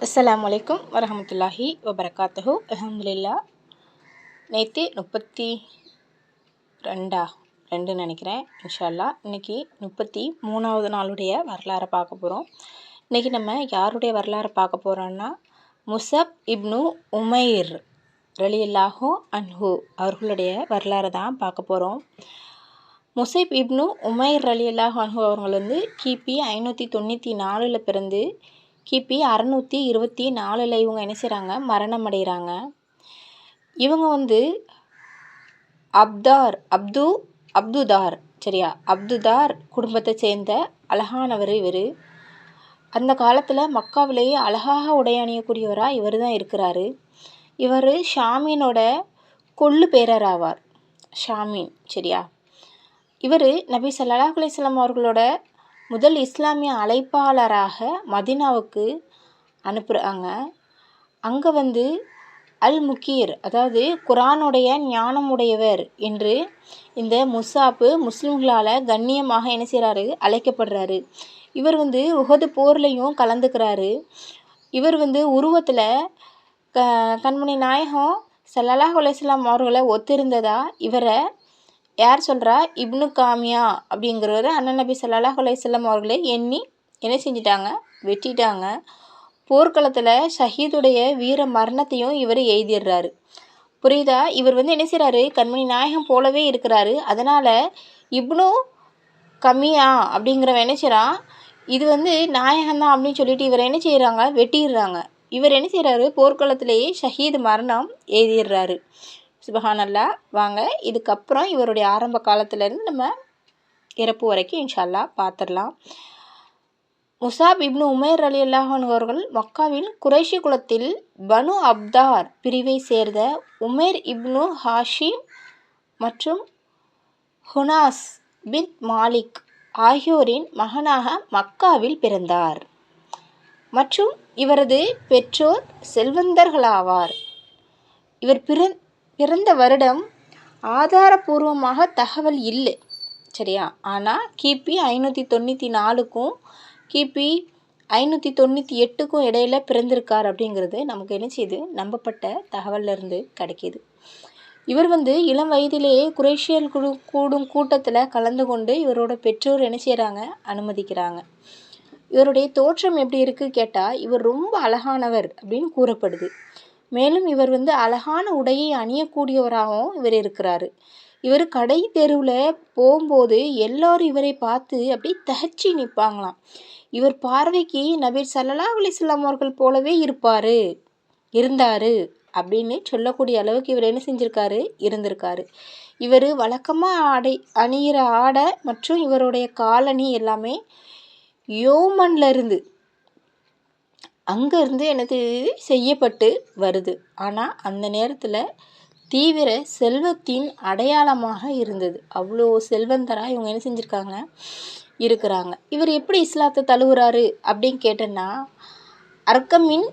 அஸ்லாம் அலைக்கும் வரமத்துல்லாஹி வபரகாத்தஹு. அஹமதுல்லா நேற்று முப்பத்தி ரெண்டா ரெண்டு நினைக்கிறேன். இன்ஷா அல்லாஹ் இன்னைக்கு முப்பத்தி மூணாவது நாளுடைய வரலாறை பார்க்க போகிறோம் இன்றைக்கி நம்ம யாருடைய வரலாறை பார்க்க போகிறோன்னா முசப் இப்னு உமைர் ரலியல்லாஹோ அன்ஹு அவர்களுடைய வரலாறை தான் பார்க்க போகிறோம் முசைப் இப்னு உமைர் ரலியல்லாஹோ அன்ஹு அவர்கள் வந்து கிபி ஐநூற்றி தொண்ணூற்றி நாலில் பிறந்து கிபி அறநூற்றி இருபத்தி நாலில் இவங்க என்ன செய்கிறாங்க மரணம் அடைகிறாங்க இவங்க வந்து அப்தார் அப்து அப்துதார் சரியா? அப்துதார் குடும்பத்தை சேர்ந்த அழகானவர் இவர். அந்த காலத்தில் மக்காவிலேயே அழகாக உடை அணியக்கூடியவராக இவர் தான் இருக்கிறாரு. இவர் ஷாமீனோட கொள்ளு பேரர் ஆவார் ஷாமீன் சரியா? இவர் நபி சல்லாஹ் அலிஸ்லாம் அவர்களோட முதல் இஸ்லாமிய அழைப்பாளராக மதினாவுக்கு அனுப்புகிறாங்க அங்கே வந்து அல் முக்கீர் அதாவது குரானுடைய ஞானமுடையவர் என்று இந்த முசாப்பு முஸ்லிம்களால் கண்ணியமாக என்ன செய்கிறாரு அழைக்கப்படுறாரு. இவர் வந்து உகது போர்லேயும் கலந்துக்கிறாரு. இவர் வந்து உருவத்தில் க கண்மணி நாயகம் ஸல்லல்லாஹு அலையாம் அவர்களை ஒத்திருந்ததா? இவரை யார் சொல்கிறா இப்னு காமியா அப்படிங்கிறவர் அண்ணன் நபி சல்லாஹ் அலையம் வஸல்லம் அவர்களை எண்ணி என்ன செஞ்சிட்டாங்க? வெட்டிட்டாங்க. போர்க்களத்தில் ஷஹீதுடைய வீர மரணத்தையும் இவர் எழுதிடுறாரு. புரியுதா? இவர் வந்து என்ன செய்கிறாரு கண்மணி நாயகம் போலவே இருக்கிறாரு. அதனால் இப்னு கம்மியா அப்படிங்கிறவன் என்ன செய்கிறான் இது வந்து நாயகம் தான் அப்படின்னு சொல்லிட்டு இவர் என்ன செய்கிறாங்க வெட்டிடுறாங்க. இவர் என்ன செய்கிறாரு போர்க்களத்திலேயே ஷஹீது மரணம் எழுதிடுறாரு. சுபஹானல்லா. வாங்க இதுக்கப்புறம் இவருடைய ஆரம்ப காலத்துலேருந்து நம்ம இறப்பு வரைக்கும் இன்ஷால்லா பார்த்துடலாம். முசாப் இப்னு உமேர் அலி அல்லாஹன் அவர்கள் மக்காவில் குறைஷி குலத்தில் பனு அப்தார் பிரிவை சேர்ந்த உமேர் இப்னு ஹாஷிம் மற்றும் ஹுனாஸ் பின் மாலிக் ஆகியோரின் மகனாக மக்காவில் பிறந்தார். மற்றும் இவரது பெற்றோர் செல்வந்தர்களாவார். இவர் பிற பிறந்த வருடம் ஆதாரபூர்வமாக தகவல் இல்லை. சரியா? ஆனால் கிபி ஐநூற்றி தொண்ணூற்றி நாலுக்கும் கிபி ஐநூற்றி தொண்ணூற்றி எட்டுக்கும் இடையில பிறந்திருக்கார் அப்படிங்கிறது நமக்கு என்ன செய்யுது நம்பப்பட்ட தகவல்லேருந்து கிடைக்கிது. இவர் வந்து இளம் வயதிலேயே குரேஷியல் குழு கூடும் கூட்டத்தில் கலந்து கொண்டு இவரோட பெற்றோர் என்ன செய்கிறாங்க அனுமதிக்கிறாங்க. இவருடைய தோற்றம் எப்படி இருக்குது கேட்டால் இவர் ரொம்ப அழகானவர் அப்படின்னு கூறப்படுது. மேலும் இவர் வந்து அழகான உடையை அணியக்கூடியவராகவும் இவர் இருக்கிறாரு. இவர் கடை தெருவில் போகும்போது எல்லோரும் இவரை பார்த்து அப்படி தகச்சி நிற்பாங்களாம் இவர் பார்வைக்கு நபீர் சல்லல்லா அலிஸ்லாம் அவர்கள் போலவே இருப்பார் இருந்தார் அப்படின்னு சொல்லக்கூடிய அளவுக்கு இவர் என்ன செஞ்சுருக்காரு? இருந்திருக்காரு. இவர் வழக்கமாக ஆடை அணிகிற ஆடை மற்றும் இவருடைய காலணி எல்லாமே யோமன்லேருந்து அங்கேருந்து எனது செய்யப்பட்டு வருது. ஆனால் அந்த நேரத்தில் தீவிர செல்வத்தின் அடையாளமாக இருந்தது. அவ்வளோ செல்வந்தராக இவங்க என்ன செஞ்சுருக்காங்க? இருக்கிறாங்க. இவர் எப்படி இஸ்லாத்தை தழுவுறாரு அப்படின்னு கேட்டேன்னா அர்க்கமின்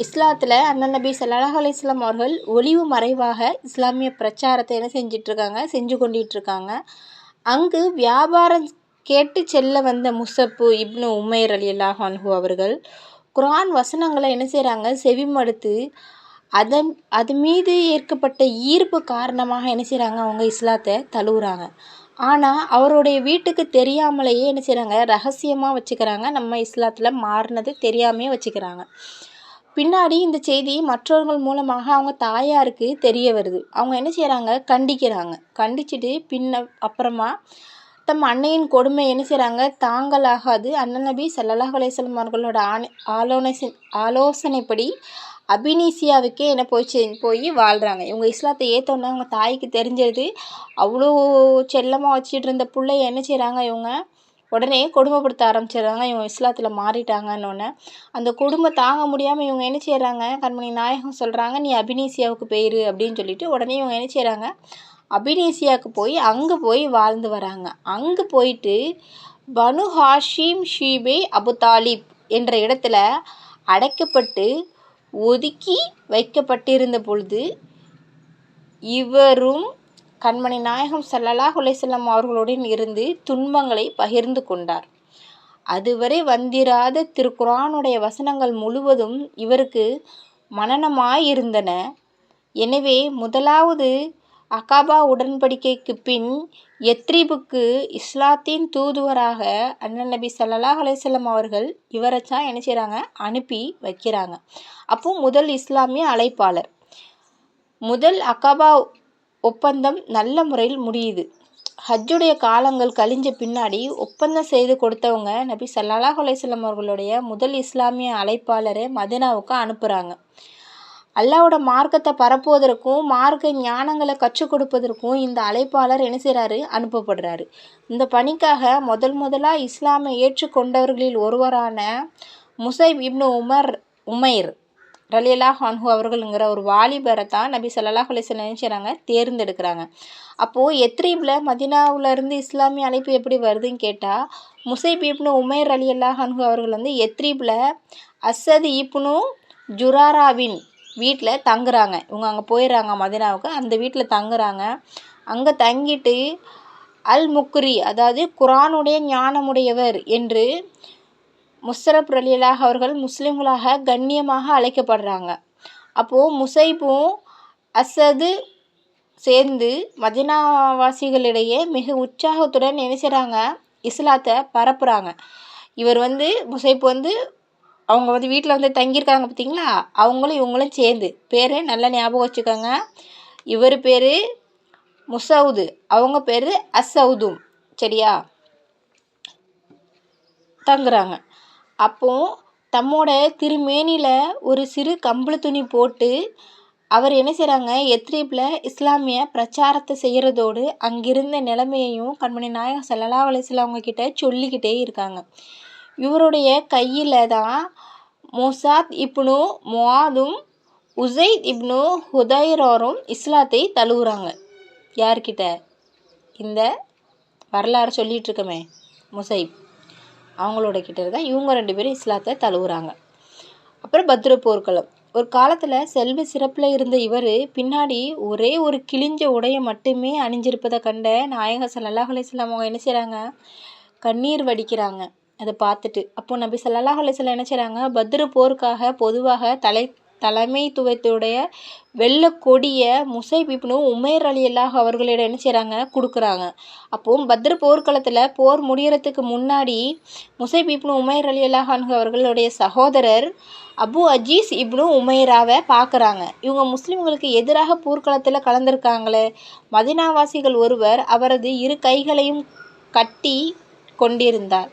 இஸ்லாத்தில் அண்ணன் நபி சல்லாஹ் அலிஸ்லாம் அவர்கள் ஒளிவு மறைவாக இஸ்லாமிய பிரச்சாரத்தை என்ன செஞ்சிட்ருக்காங்க? செஞ்சு கொண்டிகிட்ருக்காங்க அங்கு வியாபாரம் கேட்டு செல்ல வந்த முசப்பு இப்னு உமைர் அலி அல்லாஹ் அவர்கள் குரான் வசனங்களை என்ன செய்கிறாங்க செவிமடுத்து அதன் அது மீது ஏற்கப்பட்ட ஈர்ப்பு காரணமாக என்ன செய்கிறாங்க அவங்க இஸ்லாத்தை தழுவுறாங்க. ஆனால் அவருடைய வீட்டுக்கு தெரியாமலேயே என்ன செய்கிறாங்க ரகசியமாக வச்சுக்கிறாங்க. நம்ம இஸ்லாத்தில் மாறினது தெரியாமே வச்சுக்கிறாங்க. பின்னாடி இந்த செய்தி மற்றவர்கள் மூலமாக அவங்க தாயாருக்கு தெரிய வருது. அவங்க என்ன செய்கிறாங்க கண்டிக்கிறாங்க. கண்டிச்சுட்டு பின்ன அப்புறமா தம் அன்னையின் கொடுமை என்ன செய்கிறாங்க தாங்கலாகாது. அண்ணன் நபி சல்லாஹ் அலையம் அவர்களோட ஆணை ஆலோசனை ஆலோசனைப்படி அபினீசியாவுக்கே என்ன போய் போய் வாழ்கிறாங்க இவங்க இஸ்லாத்தை ஏற்றோன்னா அவங்க தாய்க்கு தெரிஞ்சது. அவ்வளோ செல்லமாக வச்சுட்டு இருந்த பிள்ளைய என்ன செய்கிறாங்க இவங்க? உடனே கொடுமைப்படுத்த ஆரம்பிச்சிடுறாங்க. இவங்க இஸ்லாத்தில் மாறிட்டாங்கன்னொன்னே அந்த கொடுமை தாங்க முடியாமல் இவங்க என்ன செய்கிறாங்க கண்மணி நாயகம் சொல்கிறாங்க நீ அபினீசியாவுக்கு போயிரு அப்படின்னு சொல்லிட்டு உடனே இவங்க என்ன செய்கிறாங்க அபினேசியாவுக்கு போய் அங்கே போய் வாழ்ந்து வராங்க. அங்கே போயிட்டு பனு ஹாஷிம் ஷீபே அபு தாலிப் என்ற இடத்துல அடைக்கப்பட்டு ஒதுக்கி வைக்கப்பட்டிருந்த பொழுது இவரும் கண்மணி நாயகம் சல்லலா அலைஹி அவர்களுடன் இருந்து துன்பங்களை பகிர்ந்து கொண்டார். அதுவரை வந்திராத திருக்குரானுடைய வசனங்கள் முழுவதும் இவருக்கு மனனமாயிருந்தன எனவே முதலாவது அகாபா உடன்படிக்கைக்கு பின் எத்ரிபுக்கு இஸ்லாத்தின் தூதுவராக அண்ணன் நபி ஸல்லல்லாஹு அலைஹி அவர்கள் இவரைத்தான் என்ன செய்கிறாங்க அனுப்பி வைக்கிறாங்க. அப்போ முதல் இஸ்லாமிய அழைப்பாளர். முதல் அகாபா ஒப்பந்தம் நல்ல முறையில் முடியுது. ஹஜ்ஜுடைய காலங்கள் கழிஞ்ச பின்னாடி ஒப்பந்தம் செய்து கொடுத்தவங்க நபி சல்லாஹ் அலைஹி அவர்களுடைய முதல் இஸ்லாமிய அழைப்பாளரை மதினாவுக்கு அனுப்புகிறாங்க அல்லாவோட மார்க்கத்தை பரப்புவதற்கும் மார்க்க ஞானங்களை கற்றுக் கொடுப்பதற்கும் இந்த அழைப்பாளர் என்ன செய்கிறாரு அனுப்பப்படுறாரு. இந்த பணிக்காக முதல் முதலாக இஸ்லாமை ஏற்றுக்கொண்டவர்களில் ஒருவரான முசைப் இப்னு உமர் உமைர் ரலியல்லாஹு ஹான்ஹு அவர்களுங்கிற ஒரு வாலிபரை தான் நபி சல்லாஹ் அலைஹி நினைச்சுறாங்க செய்கிறாங்க தேர்ந்தெடுக்கிறாங்க. அப்போது எத்ரீபில் மதினாவிலேருந்து இஸ்லாமிய அழைப்பு எப்படி வருதுன்னு கேட்டால் முசைப் இப்னு உம்மைர் அலி அல்லாஹ் அன்ஹு அவர்கள் வந்து எத்ரீபில் அசது இப்னு ஜுராராவின் வீட்டில் தங்குறாங்க. இவங்க அங்கே போயிடுறாங்க மதினாவுக்கு. அந்த வீட்டில் தங்குறாங்க. அங்கே தங்கிட்டு அல் முக்ரி அதாவது குரானுடைய ஞானமுடையவர் என்று முஸ்ரப் ரலியலாக அவர்கள் முஸ்லீம்களாக கண்ணியமாக அழைக்கப்படுறாங்க. அப்போது முசைப்பும் அசது சேர்ந்து மதினாவாசிகளிடையே மிக உற்சாகத்துடன் என்ன செய்கிறாங்க இஸ்லாத்தை பரப்புகிறாங்க இவர் வந்து முசைப் வந்து அவங்க வந்து வீட்டில் வந்து தங்கியிருக்காங்க பார்த்தீங்களா அவங்களும் இவங்களும் சேர்ந்து. பேர் நல்லா ஞாபகம் வச்சுக்கோங்க. இவர் பேர் முசவுது. அவங்க பேர் அசவுதும். சரியா? தங்குறாங்க. அப்போ தம்மோட திருமேனியில் ஒரு சிறு கம்பளு துணி போட்டு அவர் என்ன செய்கிறாங்க எத்ரீபில் இஸ்லாமிய பிரச்சாரத்தை செய்கிறதோடு அங்கிருந்த நிலைமையையும் கண்மணி நாயகம் செல்லலா அலைஹி அவங்கக்கிட்ட அவங்க சொல்லிக்கிட்டே இருக்காங்க. இவருடைய கையில் தான் முசாத் இப்னு முவாதும் உசைத் இப்னு ஹுதைரோரும் இஸ்லாத்தை தழுவுறாங்க. யார்கிட்ட? இந்த வரலாறு சொல்லிகிட்ருக்கோமே முசைப். அவங்களோட கிட்ட தான் இவங்க ரெண்டு பேரும் இஸ்லாத்தை தழுவுறாங்க. அப்புறம் பத்ர போர்க்களம் ஒரு காலத்தில் செல்வ சிறப்பில் இருந்த இவர் பின்னாடி ஒரே ஒரு கிழிஞ்ச உடையை மட்டுமே அணிஞ்சிருப்பதை கண்ட நாயக ஸல்லல்லாஹு அலைஹி அவங்க என்ன செய்கிறாங்க கண்ணீர் வடிக்கிறாங்க. அதை பார்த்துட்டு. அப்போ நபி சல்லாஹ் அலைஹி என்ன செய்கிறாங்க பத்ரு போருக்காக பொதுவாக தலை தலைமைத்துவத்துடைய வெள்ளை கொடியை முசைப் இப்னு உமைர் அலி அல்லாஹ் அவர்களிடம் என்ன செய்கிறாங்க கொடுக்குறாங்க. அப்போது பத்ரு போர்க்களத்தில் போர் முடியறதுக்கு முன்னாடி முசைப் இப்னு உமைர் அலி அல்லாஹ் அவர்களுடைய சகோதரர் அபு அஜீஸ் இப்னு உமைராவை பார்க்குறாங்க இவங்க முஸ்லீம்களுக்கு எதிராக போர்க்களத்தில் கலந்திருக்காங்களே. மதினாவாசிகள் ஒருவர் அவரது இரு கைகளையும் கட்டி கொண்டிருந்தார்.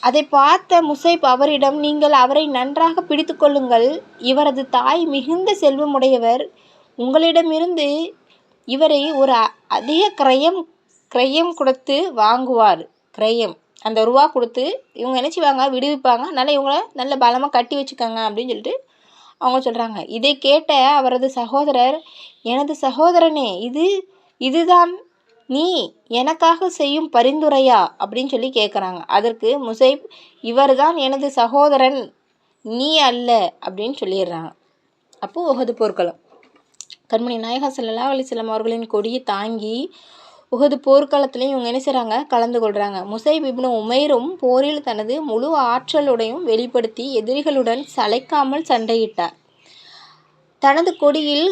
அதை பார்த்த முசைப் அவரிடம் நீங்கள் அவரை நன்றாக பிடித்து கொள்ளுங்கள். இவரது தாய் மிகுந்த செல்வமுடையவர். உங்களிடமிருந்து இவரை ஒரு அ- அதிக கிரயம் கிரயம் கொடுத்து வாங்குவார். கிரயம். அந்த ரூபா கொடுத்து இவங்க என்ன செய்வாங்க விடுவிப்பாங்க. அதனால் இவங்கள நல்ல பலமாக கட்டி வச்சுக்கோங்க அப்படின்னு சொல்லிட்டு அவங்க சொல்கிறாங்க இதை கேட்ட அவரது சகோதரர் எனது சகோதரனே இது இதுதான் நீ எனக்காக செய்யும் பரிந்துரையா? அப்படின்னு சொல்லி கேட்குறாங்க அதற்கு முசைப் இவர்தான் எனது சகோதரன் நீ அல்ல அப்படின்னு சொல்லிடுறாங்க. அப்போது உகது போர்க்களம். கண்மணி நாயகா ஸல்லல்லாஹு அலைஹி அவர்களின் கொடியை தாங்கி உகது போர்க்களத்துலேயும் இவங்க என்ன செய்கிறாங்க கலந்து கொள்கிறாங்க முசைப் இப்னு உமைரும் போரில் தனது முழு ஆற்றலுடையும் வெளிப்படுத்தி எதிரிகளுடன் சளைக்காமல் சண்டையிட்டார். தனது கொடியில்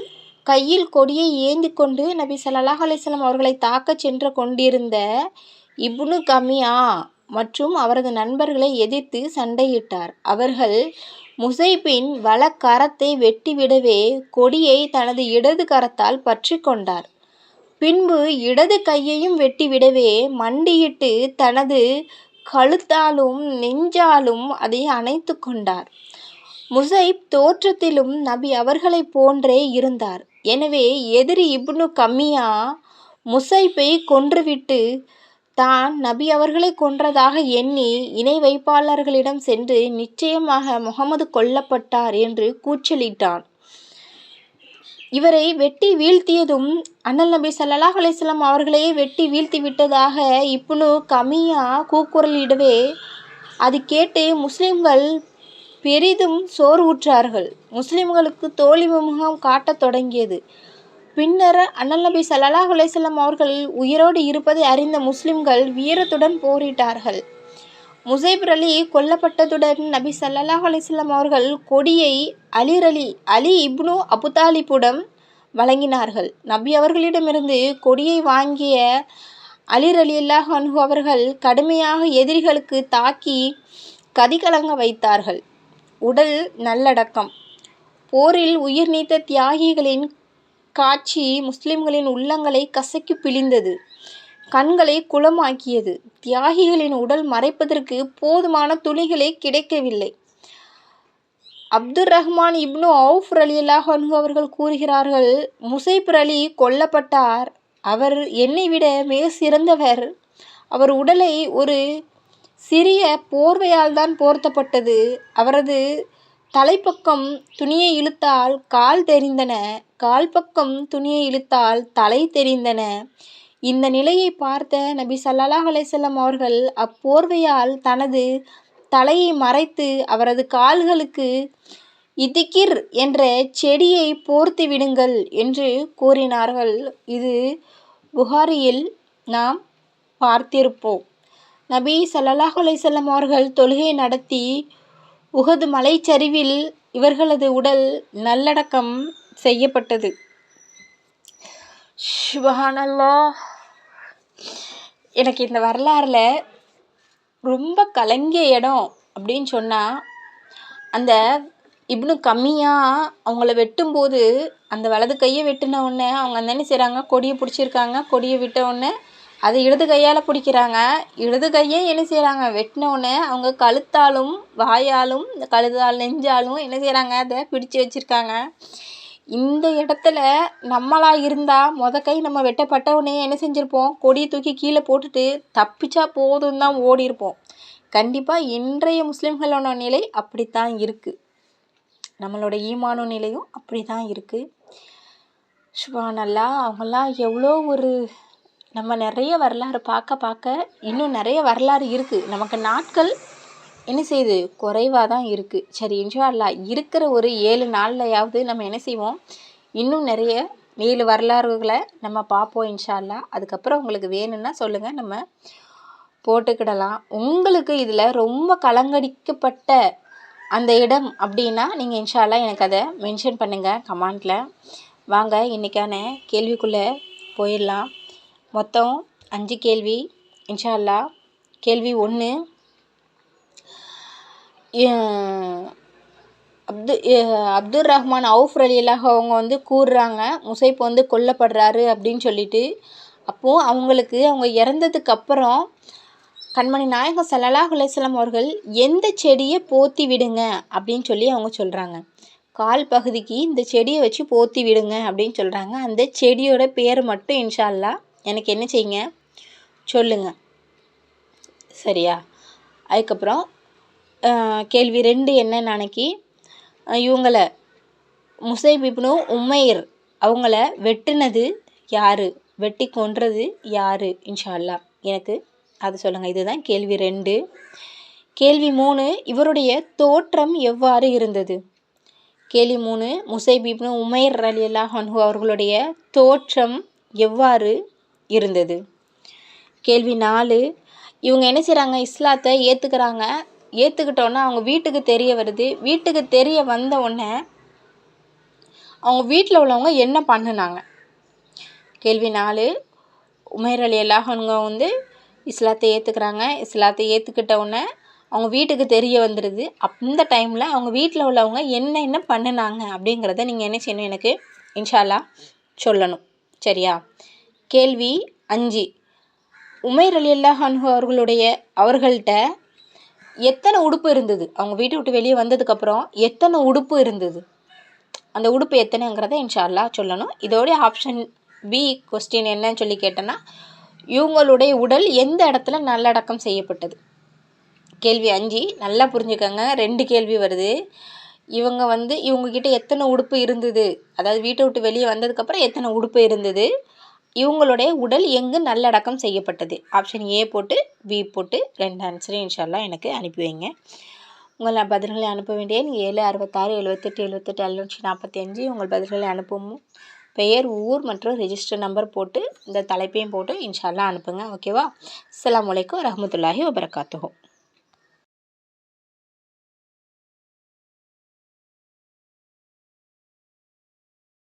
கையில் கொடியை ஏந்தி கொண்டு நபி சல்லாஹ் அலிஸ்லாம் அவர்களை தாக்கச் சென்று கொண்டிருந்த இப்னு கமியா மற்றும் அவரது நண்பர்களை எதிர்த்து சண்டையிட்டார். அவர்கள் முசைபின் வலக்கரத்தை வெட்டிவிடவே கொடியை தனது இடது கரத்தால் பற்றி கொண்டார். பின்பு இடது கையையும் வெட்டிவிடவே மண்டியிட்டு தனது கழுத்தாலும் நெஞ்சாலும் அதை அணைத்து கொண்டார். முசைப் தோற்றத்திலும் நபி அவர்களைப் போன்றே இருந்தார். எனவே எதிரி இப்னு கம்மியா முசைப்பை கொன்றுவிட்டு தான் நபி அவர்களை கொன்றதாக எண்ணி இணை வைப்பாளர்களிடம் சென்று நிச்சயமாக முகமது கொல்லப்பட்டார் என்று கூச்சலிட்டான். இவரை வெட்டி வீழ்த்தியதும் அண்ணல் நபி சல்லாஹ் அலிஸ்லாம் அவர்களையே வெட்டி வீழ்த்தி விட்டதாக இப்னு கமியா கூக்குரலிடவே அது கேட்டு முஸ்லிம்கள் பெரிதும் சோர்வுற்றார்கள். முஸ்லிம்களுக்கு தோல்வி முகம் காட்டத் தொடங்கியது. பின்னர் அண்ணல் நபி ஸல்லல்லாஹு அலைஹி அவர்கள் உயிரோடு இருப்பதை அறிந்த முஸ்லிம்கள் வீரத்துடன் போரிட்டார்கள். முசைபர் அலி கொல்லப்பட்டதுடன் நபி சல்லாஹ் அலிஸ்லாம் அவர்கள் கொடியை அலிர் அலி அலி இப்னு அபுதாலிப்புடம் வழங்கினார்கள். நபி அவர்களிடமிருந்து கொடியை வாங்கிய அலிர் அலி அல்லாஹ் அன்ஹு அவர்கள் கடுமையாக எதிரிகளுக்கு தாக்கி கதிகலங்க வைத்தார்கள். உடல் நல்லடக்கம். போரில் உயிர் நீத்த தியாகிகளின் காட்சி முஸ்லிம்களின் உள்ளங்களை கசக்கி பிழிந்தது. கண்களை குளமாக்கியது. தியாகிகளின் உடல் மறைப்பதற்கு போதுமான துணிகளே கிடைக்கவில்லை. அப்துர் ரஹ்மான் இப்னு அவுஃப் அலி அல்லாஹ் அவர்கள் கூறுகிறார்கள் முசைப் அலி கொல்லப்பட்டார். அவர் என்னை விட மிக சிறந்தவர். அவர் உடலை ஒரு சிறிய போர்வையால் தான் போர்த்தப்பட்டது. அவரது தலைப்பக்கம் துணியை இழுத்தால் கால் தெரிந்தன. கால் பக்கம் துணியை இழுத்தால் தலை தெரிந்தன. இந்த நிலையை பார்த்த நபி சல்லாஹ் அலைஹி அவர்கள் அப்போர்வையால் தனது தலையை மறைத்து அவரது கால்களுக்கு இதிகிர் என்ற செடியை போர்த்து விடுங்கள் என்று கூறினார்கள். இது புகாரியில் நாம் பார்த்திருப்போம். நபி ஸல்லல்லாஹு அலைஹி அவர்கள் தொழுகை நடத்தி உகது மலைச்சரிவில் இவர்களது உடல் நல்லடக்கம் செய்யப்பட்டது. சுபஹானல்லாஹ் எனக்கு இந்த வரலாறில் ரொம்ப கலங்கிய இடம் அப்படின்னு சொன்னால் அந்த இப்னு கம்மியாக அவங்கள வெட்டும்போது அந்த வலது கையை வெட்டின உடனே அவங்க என்ன செய்கிறாங்க கொடியை பிடிச்சிருக்காங்க. கொடியை விட்ட உடனே அதை இடது கையால் பிடிக்கிறாங்க. இடது கையை என்ன செய்கிறாங்க வெட்டின அவங்க கழுத்தாலும் வாயாலும் இந்த கழுத்தால் நெஞ்சாலும் என்ன செய்கிறாங்க அதை பிடிச்சு வச்சுருக்காங்க. இந்த இடத்துல நம்மளாக இருந்தால் மொத கை நம்ம வெட்டப்பட்டவுடனே என்ன செஞ்சுருப்போம்? கொடியை தூக்கி கீழே போட்டுட்டு தப்பிச்சா போதும் தான் ஓடி இருப்போம் கண்டிப்பாக இன்றைய முஸ்லீம்களோட நிலை அப்படித்தான் இருக்குது நம்மளோட ஈமானோ நிலையும் அப்படி தான் இருக்குது சுபானல்லா அவங்களாம் எவ்வளோ ஒரு நம்ம நிறைய வரலாறு பார்க்க பார்க்க இன்னும் நிறைய வரலாறு இருக்குது நமக்கு நாட்கள் என்ன செய்யுது? குறைவாக தான் இருக்குது சரி இன்ஷால்லா இருக்கிற ஒரு ஏழு நாள்லையாவது நம்ம என்ன செய்வோம்? இன்னும் நிறைய ஏழு வரலாறுகளை நம்ம பார்ப்போம் இன்ஷால்லா அதுக்கப்புறம் உங்களுக்கு வேணும்னா சொல்லுங்கள் நம்ம போட்டுக்கிடலாம். உங்களுக்கு இதில் ரொம்ப கலங்கடிக்கப்பட்ட அந்த இடம் அப்படின்னா நீங்கள் இன்ஷால்லா எனக்கு அதை மென்ஷன் பண்ணுங்கள் கமெண்ட்டில் வாங்க இன்றைக்கான கேள்விக்குள்ளே போயிடலாம். மொத்தம் அஞ்சு கேள்வி. இன்ஷா அல்லா கேள்வி ஒன்று அப்து அப்துர் ரஹ்மான் அவுஃப் ரலியல்லாஹ் அவங்க வந்து கூறுறாங்க முசைப் வந்து கொல்லப்படுறாரு அப்படின்னு சொல்லிட்டு. அப்போது அவங்களுக்கு அவங்க இறந்ததுக்கு அப்புறம் கண்மணி நாயகம் ஸல்லல்லாஹு அலைஹி அவர்கள் எந்த செடியை போத்தி விடுங்க அப்படின்னு சொல்லி அவங்க சொல்கிறாங்க கால் பகுதிக்கு இந்த செடியை வச்சு போத்தி விடுங்க அப்படின்னு சொல்கிறாங்க அந்த செடியோட பேர் மட்டும் இன்ஷால்லா எனக்கு என்ன செய்யுங்க? சொல்லுங்க. சரியா? அதுக்கப்புறம் கேள்வி ரெண்டு என்னன்னு அன்னைக்கு இவங்களை முசைப் இப்னு உமைர் அவங்கள வெட்டுனது யார்? வெட்டி கொன்றது யார்? இன்ஷால்லா எனக்கு அது சொல்லுங்கள் இதுதான் கேள்வி ரெண்டு. கேள்வி மூணு இவருடைய தோற்றம் எவ்வாறு இருந்தது? கேள்வி மூணு முசைப் இப்னு உமைர் அலி அல்லாஹ் அவர்களுடைய தோற்றம் எவ்வாறு இருந்தது. கேள்வி நாலு இவங்க என்ன செய்கிறாங்க இஸ்லாத்தை ஏற்றுக்கிறாங்க ஏற்றுக்கிட்டோன்னா அவங்க வீட்டுக்கு தெரிய வருது. வீட்டுக்கு தெரிய வந்த உடனே அவங்க வீட்டில் உள்ளவங்க என்ன பண்ணினாங்க? கேள்வி நாலு உமேர் அலி அல்லாஹனுங்க வந்து இஸ்லாத்தை ஏற்றுக்கிறாங்க இஸ்லாத்தை ஏற்றுக்கிட்ட உடனே அவங்க வீட்டுக்கு தெரிய வந்துடுது அந்த டைமில் அவங்க வீட்டில் உள்ளவங்க என்ன என்ன பண்ணினாங்க அப்படிங்கிறத நீங்கள் என்ன செய்யணும் எனக்கு இன்ஷால்லா சொல்லணும். சரியா? கேள்வி அஞ்சு. உமைர் அலி அல்லாஹ் அவர்களுடைய அவர்கள்ட்ட எத்தனை உடுப்பு இருந்தது? அவங்க வீட்டை விட்டு வெளியே வந்ததுக்கப்புறம் எத்தனை உடுப்பு இருந்தது? அந்த உடுப்பு எத்தனைங்கிறத இன்ஷால்லா சொல்லணும். இதோடைய ஆப்ஷன் பி கொஸ்டின் என்னன்னு சொல்லி கேட்டேன்னா இவங்களுடைய உடல் எந்த இடத்துல நல்லடக்கம் செய்யப்பட்டது? கேள்வி அஞ்சு. நல்லா புரிஞ்சுக்கோங்க. ரெண்டு கேள்வி வருது. இவங்க வந்து இவங்கக்கிட்ட எத்தனை உடுப்பு இருந்தது? அதாவது வீட்டை விட்டு வெளியே வந்ததுக்கப்புறம் எத்தனை உடுப்பு இருந்தது? இவங்களுடைய உடல் எங்கு நல்லடக்கம் செய்யப்பட்டது? ஆப்ஷன் ஏ போட்டு பி போட்டு ரெண்டு ஆன்சரும் இன்ஷால்லா எனக்கு அனுப்பி வைங்க. உங்கள் பதில்களை அனுப்ப வேண்டிய ஏழு அறுபத்தாறு எழுபத்தெட்டு எழுபத்தெட்டு எழுநூற்றி நாற்பத்தி அஞ்சு உங்கள் பதில்களை அனுப்பவும் பெயர் ஊர் மற்றும் ரிஜிஸ்டர் நம்பர் போட்டு இந்த தலைப்பையும் போட்டு இன்ஷால்லாம் அனுப்புங்க. ஓகேவா அஸ்லாம் வலைக்கம் வரமத்துல்லாஹி வபரகாத்துஹூ.